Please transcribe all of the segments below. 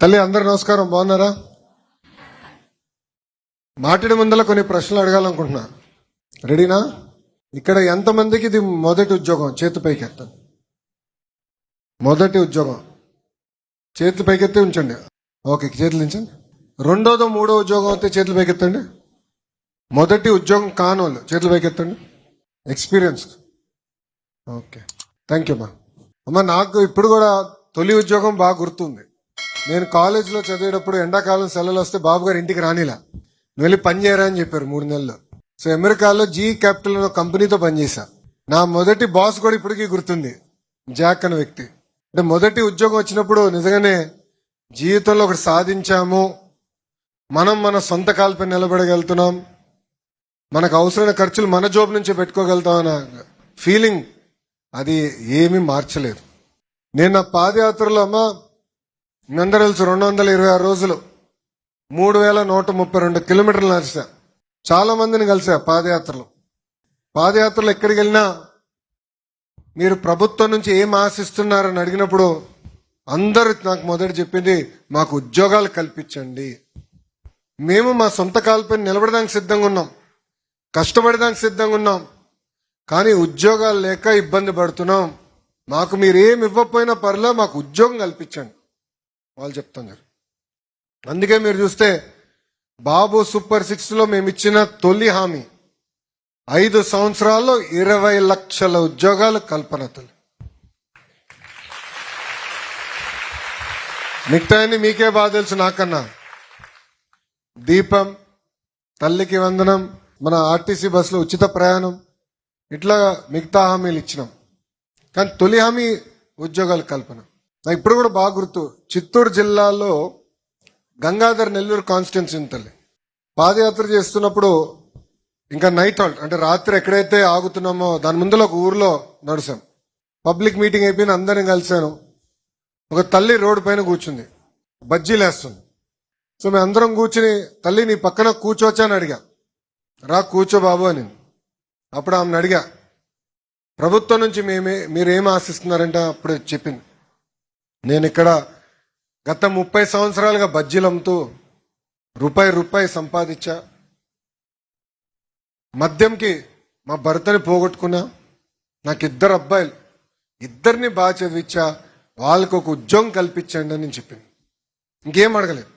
తల్లి అందరు నమస్కారం బాగున్నారా? మాట్లాడే ముందర కొన్ని ప్రశ్నలు అడగాలనుకుంటున్నా. రెడీనా? ఇక్కడ ఎంతమందికి ఇది మొదటి ఉద్యోగం? చేతి పైకెత్తండి మొదటి ఉద్యోగం. చేతులు పైకెత్తి ఉంచండి. ఓకే చేతులు ఉంచండి రెండోదో మూడో ఉద్యోగం అయితే చేతులు పైకెత్తండి మొదటి ఉద్యోగం కానోళ్ళు చేతులు పైకెత్తండి ఎక్స్పీరియన్స్ ఓకే. థ్యాంక్ యూ అమ్మా అమ్మ నాకు ఇప్పుడు కూడా తొలి ఉద్యోగం బాగా గుర్తుంది. నేను కాలేజీలో చదివేటప్పుడు ఎండాకాలం సెలవులు వస్తే బాబు గారు ఇంటికి రానిలా. నువ్వు వెళ్ళి పని చేయరా అని చెప్పారు మూడు నెలలు. సో అమెరికాలో జీ క్యాపిటల్ అనే కంపెనీతో పనిచేశా. నా మొదటి బాస్ కూడా ఇప్పటికీ గుర్తుంది. జాక్ అనే వ్యక్తి. అంటే మొదటి ఉద్యోగం వచ్చినప్పుడు నిజంగానే జీవితంలో ఒకటి సాధించాము. మనం మన సొంత కాలపై నిలబడగలుగుతున్నాం. మనకు అవసరమైన ఖర్చులు మన జోబు నుంచే పెట్టుకోగలుగుతాం అన్న ఫీలింగ్ అది ఏమీ మార్చలేదు. నేను నా పాదయాత్రలో అమ్మ అందరూ తెలుసు రెండు వందల ఇరవై ఆరు రోజులు. మూడు వేల నూట ముప్పై రెండు కిలోమీటర్లు నడిచా. చాలా మందిని కలిసా పాదయాత్రలు. పాదయాత్రలు ఎక్కడికి వెళ్ళినా మీరు ప్రభుత్వం నుంచి ఏం ఆశిస్తున్నారని అడిగినప్పుడు అందరూ నాకు మొదట చెప్పింది మాకు ఉద్యోగాలు కల్పించండి. మేము మా సొంత కాలపై నిలబడడానికి సిద్ధంగా ఉన్నాం. కష్టపడడానికి సిద్ధంగా ఉన్నాం. కానీ ఉద్యోగాలు లేక ఇబ్బంది పడుతున్నాం. మాకు మీరు ఏమి ఇవ్వకపోయినా పర్లే మాకు ఉద్యోగం కల్పించండి. వాళ్ళు చెప్తున్నారు అందుకే మీరు చూస్తే బాబు సూపర్ సిక్స్లో మేము ఇచ్చిన తొలి హామీ. ఐదు సంవత్సరాల్లో ఇరవై లక్షల ఉద్యోగాలు కల్పన తొలి. మీకే బాగా తెలుసు నాకన్నా. దీపం తల్లికి వందనం మన ఆర్టీసీ బస్సులో ఉచిత ప్రయాణం ఇట్లా మిగతా హామీలు ఇచ్చినాం. కానీ తొలి హామీ ఉద్యోగాల కల్పన. నాకు ఇప్పుడు కూడా బాగా గుర్తు. చిత్తూరు జిల్లాలో గంగాధర్ నెల్లూరు కాన్స్టిట్యున్సీ తల్లి. పాదయాత్ర చేస్తున్నప్పుడు ఇంకా నైట్ హాల్ట్ అంటే రాత్రి ఎక్కడైతే ఆగుతున్నామో దాని ముందులో ఒక ఊర్లో నడిచాం. పబ్లిక్ మీటింగ్ అయిపోయిన అందరిని కలిశాను. ఒక తల్లి రోడ్డు పైన కూర్చుంది. బజ్జీలు వేస్తుంది సో మేము అందరం కూర్చుని తల్లి నీ పక్కన కూర్చోవచ్చా? అని అడిగా. రా కూర్చో బాబు అని. అప్పుడు ఆమెను అడిగా. ప్రభుత్వం నుంచి మేమే మీరేం ఆశిస్తున్నారంటే? అప్పుడు చెప్పింది. నేను ఇక్కడ గత ముప్పై సంవత్సరాలుగా బజ్జీలు అమ్ముతూ రూపాయి రూపాయి సంపాదించా. మద్యంకి మా భర్తని పోగొట్టుకున్నా. నాకు ఇద్దరు అబ్బాయిలు. ఇద్దరిని బాగా చదివించా. వాళ్ళకు ఒక ఉద్యోగం కల్పించండి అని చెప్పింది. ఇంకేం అడగలేదు.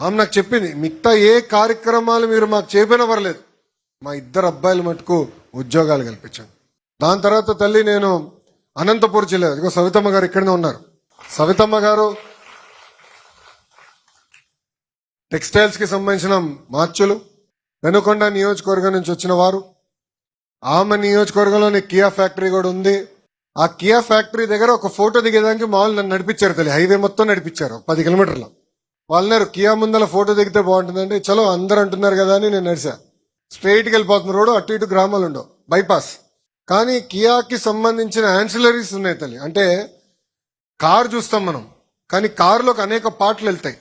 ఆమె నాకు చెప్పింది మిగతా ఏ కార్యక్రమాలు మీరు మాకు చేయకపోయినా పర్లేదు. మా ఇద్దరు అబ్బాయిలు మటుకు ఉద్యోగాలు కల్పించాను దాని తర్వాత తల్లి నేను అనంతపురం జిల్లా. ఇదిగో సవితమ్మ గారు ఇక్కడనే ఉన్నారు. సవితమ్మ గారు టెక్స్టైల్స్కి సంబంధించిన మార్చులు వెనుకొండ నియోజకవర్గం నుంచి వచ్చిన వారు ఆమె నియోజకవర్గంలోని కియా ఫ్యాక్టరీ కూడా ఉంది. ఆ కియా ఫ్యాక్టరీ దగ్గర ఒక ఫోటో దిగేదానికి మామూలు నన్ను నడిపించారు తల్లి. హైవే మొత్తం నడిపించారు పది కిలోమీటర్లు. వాళ్ళన్నారు కియా ముందల ఫోటో దిగితే బాగుంటుందండి చలో అందరు అంటున్నారు కదా అని నేను నడిచా స్ట్రైట్కి వెళ్ళిపోతున్న రోడ్డు అటు ఇటు గ్రామాలు ఉండవు. బైపాస్. కానీ కియాకి సంబంధించిన యాన్సిలరీస్ ఉన్నాయి తల్లి. అంటే కార్ చూస్తాం మనం. కానీ కారులోకి అనేక పార్ట్లు వెళ్తాయి.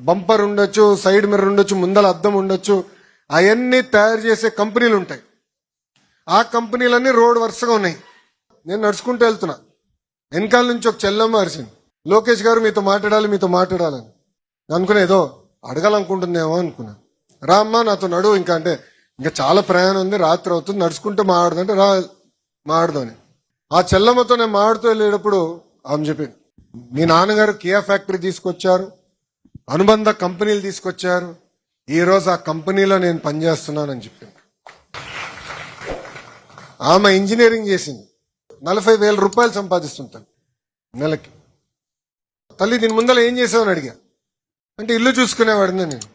బంపర్ ఉండొచ్చు సైడ్ మిర్రర్ ఉండొచ్చు ముందల అద్దం ఉండొచ్చు. అవన్నీ తయారు చేసే కంపెనీలు ఉంటాయి. ఆ కంపెనీలన్నీ రోడ్ వరుసగా ఉన్నాయి. నేను నడుచుకుంటూ వెళ్తున్నా. వెనకాల నుంచి ఒక చెల్లమ్మ అరిసింది లోకేష్ గారు మీతో మాట్లాడాలి మీతో మాట్లాడాలని. నేను అనుకున్నా ఏదో అడగాలనుకుంటుందేమో అనుకున్నా. రా అమ్మా నాతో నడు ఇంకా అంటే ఇంకా చాలా ప్రయాణం ఉంది రాత్రి అవుతుంది నడుచుకుంటూ మాట్లాడుతుంటే రా మాట్లాడదు అని. ఆ చెల్లమ్మతో నేను మాడుతూ వెళ్ళేటప్పుడు ఆమె చెప్పింది మీ నాన్నగారు కియా ఫ్యాక్టరీ తీసుకొచ్చారు అనుబంధ కంపెనీలు తీసుకొచ్చారు ఈరోజు ఆ కంపెనీలో నేను పనిచేస్తున్నానని చెప్పింది. ఆమె ఇంజనీరింగ్ చేసింది నలభై వేల రూపాయలు సంపాదిస్తుంటాను నెలకి. తల్లి దీని ముందర ఏం చేసావని అడిగా. అంటే ఇల్లు చూసుకునేవాడిని నేను.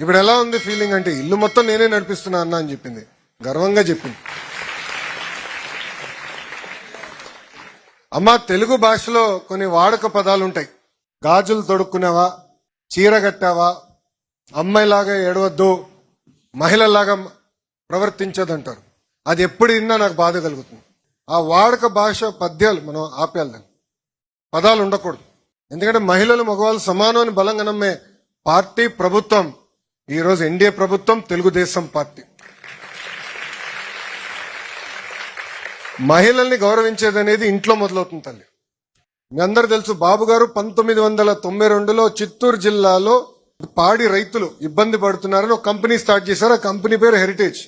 ఇప్పుడు ఎలా ఉంది ఫీలింగ్ అంటే ఇల్లు మొత్తం నేనే నడిపిస్తున్నా అన్న అని చెప్పింది. గర్వంగా చెప్పింది. అమ్మ తెలుగు భాషలో కొన్ని వాడక పదాలు ఉంటాయి. గాజులు తొడుక్కునేవా చీర కట్టావా అమ్మాయిలాగా ఏడవద్దు మహిళలాగా ప్రవర్తించదంటారు. అది ఎప్పుడు విన్నా నాకు బాధ కలుగుతుంది. ఆ వాడక భాష పద్యాలు మనం ఆపేయాలి దాన్ని. పదాలు ఉండకూడదు. ఎందుకంటే మహిళలు మగవాళ్ళు సమానం అని బలంగా నమ్మే పార్టీ ప్రభుత్వం ఈరోజు ఎన్డీఏ ప్రభుత్వం తెలుగుదేశం పార్టీ. మహిళల్ని గౌరవించేది అనేది ఇంట్లో మొదలవుతుంది తల్లి. మీ అందరు తెలుసు బాబు గారు పంతొమ్మిది వందల తొంభై రెండులో చిత్తూరు జిల్లాలో పాడి రైతులు ఇబ్బంది పడుతున్నారని ఒక కంపెనీ స్టార్ట్ చేశారు. ఆ కంపెనీ పేరు హెరిటేజ్.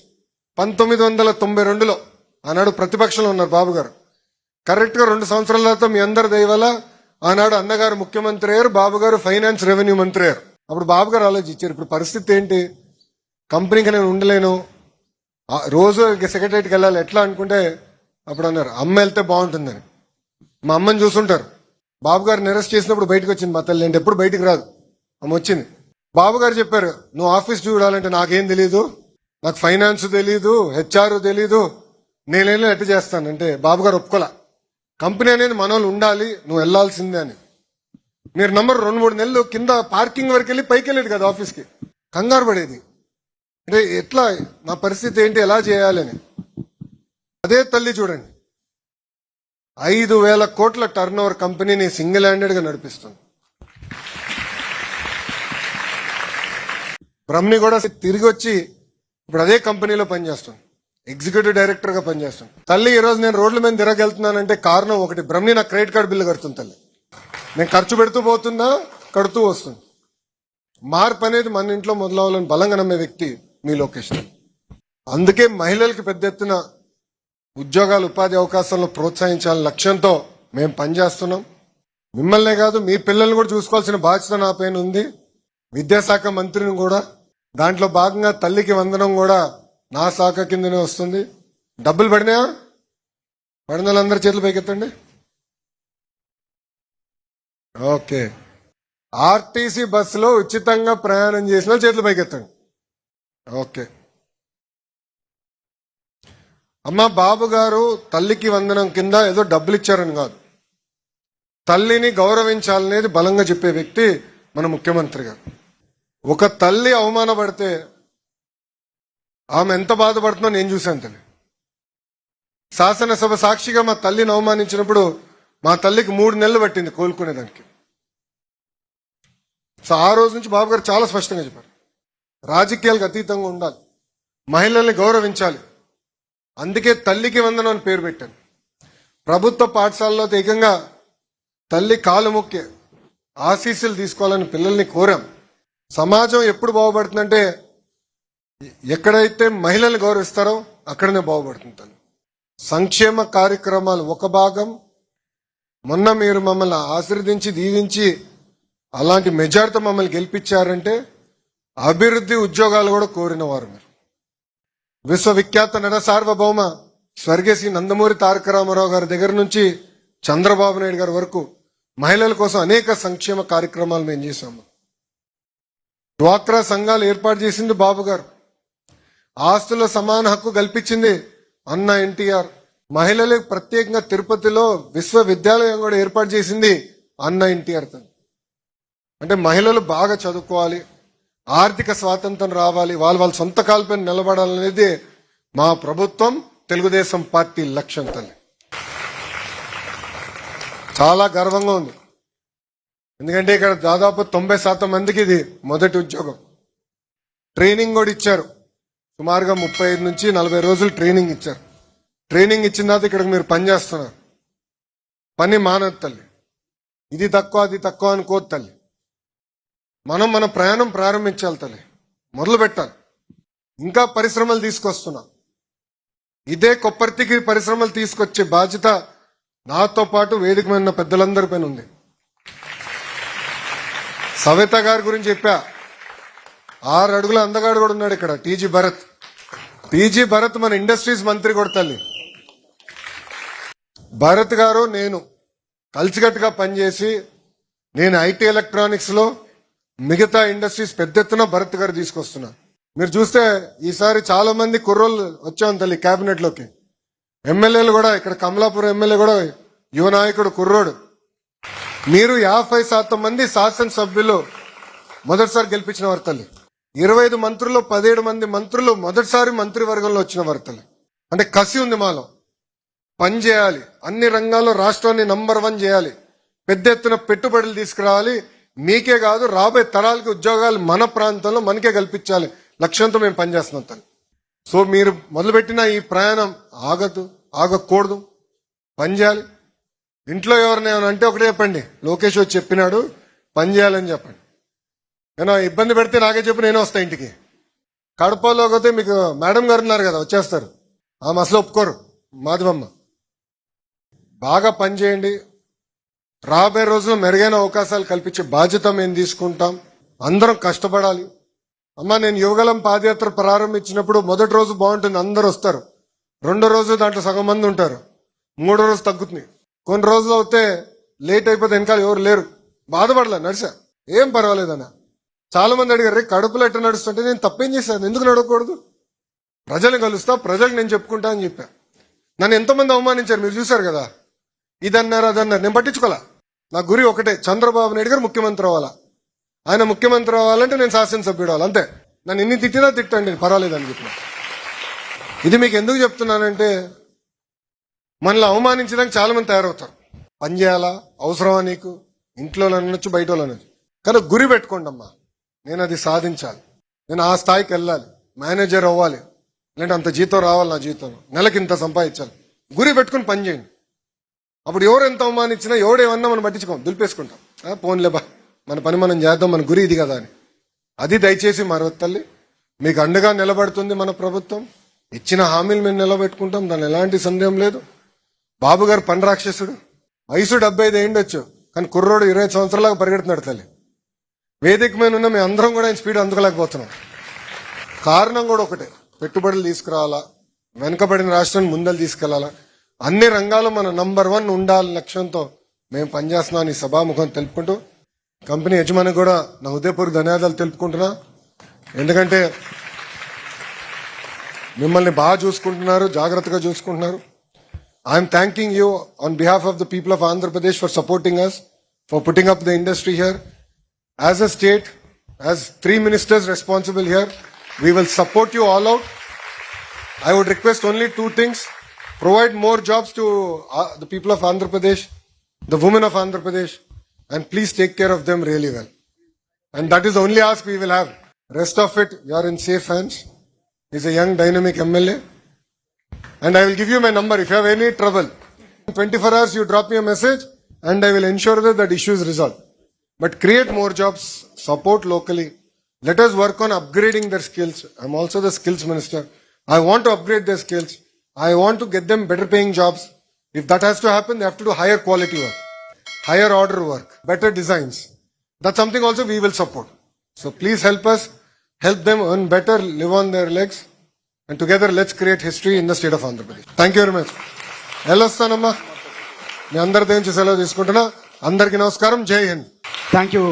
పంతొమ్మిది వందల తొంభై రెండులో ఆనాడు ప్రతిపక్షంలో ఉన్నారు బాబు గారు. కరెక్ట్గా రెండు సంవత్సరాల తర్వాత మీ అందరి దయవల్ల ఆనాడు అన్నగారు ముఖ్యమంత్రి అయ్యారు బాబు గారు ఫైనాన్స్ రెవెన్యూ మంత్రి అయ్యారు. అప్పుడు బాబు గారు ఆలోచించారు ఇప్పుడు పరిస్థితి ఏంటి? కంపెనీకి నేను ఉండలేను. రోజు సెక్రటరీకి వెళ్ళాలి. ఎట్లా అనుకుంటే అప్పుడు అన్నారు అమ్మ వెళ్తే బాగుంటుందని. మా అమ్మని చూసుంటారు. బాబు గారిని అరెస్ట్ చేసినప్పుడు బయటకు వచ్చింది మా తల్లి. ఎప్పుడు బయటకు రాదు. ఆమె వచ్చింది. బాబు గారు చెప్పారు నువ్వు ఆఫీస్ చూడాలంటే నాకేం తెలియదు నాకు ఫైనాన్స్ తెలియదు హెచ్ఆర్ తెలీదు. నేనేం ఎట్ట చేస్తానంటే బాబు గారు ఒప్పుకోలే. కంపెనీ అనేది మనోళ్ళు ఉండాలి నువ్వు వెళ్ళాల్సిందే అని. మీరు నంబర్ రెండు మూడు నెలలు కింద పార్కింగ్ వరకు వెళ్ళి పైకి వెళ్ళేది కదా ఆఫీస్కి. కంగారు పడేది. అంటే ఎట్లా నా పరిస్థితి ఏంటి ఎలా చేయాలని అదే తల్లి చూడండి. ఐదు వేల కోట్ల టర్న్ ఓవర్ కంపెనీని సింగిల్ హ్యాండెడ్గా నడిపిస్తుంది. బ్రహ్మని కూడా తిరిగి వచ్చి ఇప్పుడు అదే కంపెనీలో పనిచేస్తుంది. ఎగ్జిక్యూటివ్ డైరెక్టర్గా పనిచేస్తుంది. తల్లి ఈ రోజు నేను రోడ్ల మీద తిరగెళ్తున్నానంటే కారణం ఒకటి. బ్రహ్మి నా క్రెడిట్ కార్డు బిల్లు కడుతుంది తల్లి. నేను ఖర్చు పెడుతూ పోతున్నా కడుతూ వస్తుంది మార్పు అనేది మన ఇంట్లో మొదలవ్వాలని బలంగా నమ్మే వ్యక్తి మీ లోకేష్. అందుకే మహిళలకు పెద్ద ఎత్తున ఉద్యోగాలు ఉపాధి అవకాశాలను ప్రోత్సహించాలని లక్ష్యంతో మేము పనిచేస్తున్నాం. మిమ్మల్నే కాదు మీ పిల్లల్ని కూడా చూసుకోవాల్సిన బాధ్యత నా పైన ఉంది. విద్యాశాఖ మంత్రిని కూడా దాంట్లో భాగంగా తల్లికి వందనం కూడా నా శాఖ కిందనే వస్తుంది. డబ్బులు పడినాయా పడిన వాళ్ళందరూ చేతులు పైకెత్తండి. ఓకే. ఆర్టీసీ బస్సులో ఉచితంగా ప్రయాణం చేసిన చేతులు పైకెత్తండి. ఓకే. అమ్మ బాబు గారు తల్లికి వందనం కింద ఏదో డబ్బులు ఇచ్చారని కాదు. తల్లిని గౌరవించాలనేది బలంగా చెప్పే వ్యక్తి మన ముఖ్యమంత్రి గారు. ఒక తల్లి అవమానపడితే ఆమె ఎంత బాధపడుతుందో నేను చూశాను తల్లి. శాసనసభ సాక్షిగా మా తల్లిని అవమానించినప్పుడు మా తల్లికి మూడు నెలలు పట్టింది కోలుకునేదానికి. సో ఆ రోజు నుంచి బాబు గారు చాలా స్పష్టంగా చెప్పారు. రాజకీయాలకు అతీతంగా ఉండాలి. మహిళల్ని గౌరవించాలి. అందుకే తల్లికి వందనం అని పేరు పెట్టాను. ప్రభుత్వ పాఠశాలలో ఏకంగా తల్లి కాలు మొక్కే ఆశీస్సులు తీసుకోవాలని పిల్లల్ని కోరాం. సమాజం ఎప్పుడు బాగుపడుతుందంటే ఎక్కడైతే మహిళల్ని గౌరవిస్తారో అక్కడనే బాగుపడుతుంది తల్లి. సంక్షేమ కార్యక్రమాలు ఒక భాగం మొన్న మీరు మమ్మల్ని ఆశీర్వదించి దీవించి అలాంటి మెజార్టీ మమ్మల్ని గెలిపించారంటే అభివృద్ధి ఉద్యోగాలు కూడా కోరిన వారు మీరు. విశ్వవిఖ్యాత నట సార్వభౌమ స్వర్గశ్రీ నందమూరి తారక రామారావు గారి దగ్గర నుంచి చంద్రబాబు నాయుడు గారి వరకు మహిళల కోసం అనేక సంక్షేమ కార్యక్రమాలు మేము చేశాము. డ్వాక్రా సంఘాలు ఏర్పాటు చేసింది బాబు గారు. ఆస్తుల సమాన హక్కు కల్పించింది అన్న ఎన్టీఆర్. మహిళలకు ప్రత్యేకంగా తిరుపతిలో విశ్వవిద్యాలయం కూడా ఏర్పాటు చేసింది అన్న ఎన్టీఆర్ తను. అంటే మహిళలు బాగా చదువుకోవాలి ఆర్థిక స్వాతంత్రం రావాలి వాళ్ళు వాళ్ళ సొంత కాల్పైన నిలబడాలనేది మా ప్రభుత్వం తెలుగుదేశం పార్టీ లక్ష్యం తల్లి. చాలా గర్వంగా ఉంది. ఎందుకంటే ఇక్కడ దాదాపు తొంభై శాతం మందికి ఇది మొదటి ఉద్యోగం. ట్రైనింగ్ కూడా ఇచ్చారు. సుమారుగా ముప్పై ఐదు నుంచి నలభై రోజులు ట్రైనింగ్ ఇచ్చారు. ట్రైనింగ్ ఇచ్చిన తర్వాత ఇక్కడికి మీరు పని చేస్తున్నారు. పని మానదు తల్లి. ఇది తక్కువ అది తక్కువ అనుకోదు తల్లి. మనం మన ప్రయాణం ప్రారంభించాలి తల్లి. మొదలు పెట్టాలి. ఇంకా పరిశ్రమలు తీసుకొస్తున్నాం. ఇదే కొప్పర్తికి పరిశ్రమలు తీసుకొచ్చే బాధ్యత నాతో పాటు వేదిక మీద పెద్దలందరి పైన ఉంది. సవిత గారి గురించి చెప్పా. ఆరు అడుగుల అందగాడు కూడా ఉన్నాడు ఇక్కడ. టీజీ భరత్. టీజీ భరత్ మన ఇండస్ట్రీస్ మంత్రి కూడా తల్లి. భరత్ గారు నేను కలిసికట్టుగా పనిచేసి నేను ఐటీ ఎలక్ట్రానిక్స్లో మిగతా ఇండస్ట్రీస్ పెద్ద ఎత్తున భరత్ గారు తీసుకొస్తున్నా. మీరు చూస్తే ఈసారి చాలా మంది కుర్రోళ్ళు వచ్చాం తల్లి కేబినెట్లోకి. ఎమ్మెల్యేలు కూడా ఇక్కడ కమలాపురం ఎమ్మెల్యే కూడా యువ నాయకుడు కుర్రోడు. మీరు యాభై శాతం మంది శాసనసభ్యులు మొదటిసారి గెలిపించిన వారు తల్లి. ఇరవై ఐదు మంత్రులు పదిహేడు మంది మంత్రులు మొదటిసారి మంత్రివర్గంలో వచ్చిన వారు తల్లి. అంటే కసి ఉంది మాలో. పని చేయాలి. అన్ని రంగాల్లో రాష్ట్రాన్ని నంబర్ వన్ చేయాలి. పెద్ద ఎత్తున పెట్టుబడులు తీసుకురావాలి. మీకే కాదు రాబోయే తరాలకి ఉద్యోగాలు మన ప్రాంతంలో మనకే కల్పించాలి. లక్ష్యంతో మేము పనిచేస్తున్నాం తను సో మీరు మొదలుపెట్టిన ఈ ప్రయాణం ఆగదు ఆగకూడదు. పని చేయాలి. ఇంట్లో ఎవరిని అంటే ఒకటే చెప్పండి. లోకేష్ వచ్చి చెప్పినాడు పని చేయాలని చెప్పండి. నేను ఇబ్బంది పెడితే నాకే చెప్పి నేను వస్తాను ఇంటికి. కడపలో పోతే మీకు మేడం గారు ఉన్నారు కదా వచ్చేస్తారు. ఆమె అసలు ఒప్పుకోరు. మాధవమ్మ. బాగా పని చేయండి రాబోయే రోజుల్లో మెరుగైన అవకాశాలు కల్పించే బాధ్యత మేము తీసుకుంటాం. అందరం కష్టపడాలి. అమ్మా నేను యువగలం పాదయాత్ర ప్రారంభించినప్పుడు మొదటి రోజు బాగుంటుంది. అందరు వస్తారు. రెండో రోజు దాంట్లో సగం మంది ఉంటారు. మూడో రోజు తగ్గుతుంది. కొన్ని రోజులు అవుతే లేట్ అయిపోతే వెనకాల ఎవరు లేరు. బాధపడలే నడిచా ఏం పర్వాలేదన్న చాలా మంది అడిగారు "రే, కడుపులో ఎట్ట నడుస్తుంటే? నేను తప్పేం చేశాను ఎందుకు నడవకూడదు? ప్రజల్ని కలుస్తా ప్రజలకు నేను చెప్పుకుంటా అని చెప్పా. నన్ను ఎంతమంది అవమానించారు మీరు చూశారు కదా? ఇదన్నారు అదన్నారు నేను పట్టించుకోవాలా నా గురి ఒకటే చంద్రబాబు నాయుడు గారు ముఖ్యమంత్రి అవ్వాలా. ఆయన ముఖ్యమంత్రి అవ్వాలంటే నేను శాసనసభ్యుడు అవ్వాలి. అంతే. నన్ను ఎన్ని తిట్టినా తిట్టండి పర్వాలేదు అని చెప్పిన. ఇది మీకు ఎందుకు చెప్తున్నానంటే మనల్ని అవమానించడానికి చాలా మంది తయారవుతారు. పని చేయాలా? అవసరమా నీకు? ఇంట్లో అనొచ్చు బయట అనొచ్చు కానీ గురి పెట్టుకోండి అమ్మా. నేను అది సాధించాలి. నేను ఆ స్థాయికి వెళ్ళాలి. మేనేజర్ అవ్వాలి. లేదంటే అంత జీతం రావాలి నా జీతం నెలకి ఇంత సంపాదించాలి. గురి పెట్టుకుని పని చేయండి. అప్పుడు ఎవరు ఎంత అవమానించినా ఎవడేమన్నా మనం పట్టించుకోం. దులిపేసుకుంటాం. పోన్లేబా పోన్లే బా. మన పని మనం చేద్దాం మన గురి ఇది కదా అని. అది దయచేసి మరొక తల్లి. మీకు అండగా నిలబడుతుంది మన ప్రభుత్వం. ఇచ్చిన హామీలు మేము నిలబెట్టుకుంటాం. దాని ఎలాంటి సందేహం లేదు. బాబు గారు పని రాక్షసుడు. వయసు డెబ్బై ఐదు అయిండొచ్చు కానీ కుర్రోడు ఇరవై ఐదు సంవత్సరాలకు పరిగెడుతున్నాడు తల్లి. వేదిక మీద ఉన్న మేము అందరం కూడా ఆయన స్పీడ్ అందుకోలేకపోతున్నాం. కారణం కూడా ఒకటే. పెట్టుబడులు తీసుకురావాలా? వెనుకబడిన రాష్ట్రాన్ని ముందలు తీసుకెళ్ళాలా? అన్ని రంగాల్లో మన నంబర్ వన్ ఉండాలి లక్ష్యంతో మేము పనిచేస్తున్నాం ఈ సభాముఖం తెలుపుకుంటూ కంపెనీ యజమాని కూడా నా హృదయపూర్వక ధన్యవాదాలు తెలుపుకుంటున్నా. ఎందుకంటే మిమ్మల్ని బాగా చూసుకుంటున్నారు జాగ్రత్తగా చూసుకుంటున్నారు. I'm thanking you on behalf of the people of Andhra Pradesh for supporting us for putting up the industry here as a state as three ministers responsible here we will support you all out I would request only two things Provide more jobs to uh, the people of Andhra Pradesh, the women of Andhra Pradesh, and please take care of them really well. And that is the only ask we will have. Rest of it, you are in safe hands. He's a young, dynamic MLA. And I will give you my number if you have any trouble. In 24 hours, you drop me a message, and I will ensure that that issue is resolved. But create more jobs, support locally. Let us work on upgrading their skills. I'm also the skills minister. I want to upgrade their skills. I want to get them better paying jobs if that has to happen they have to do higher quality work higher order work better designs that something also we will support so please help us help them earn better live on their legs and together let's create history in the state of Andhra Pradesh thank you very much ఎలా వస్తానమ్మా మీ అందరి దగ్గర నుంచి సెలవు తీసుకుంటున్నా. అందరికీ నమస్కారం. జై హింద్. Thank you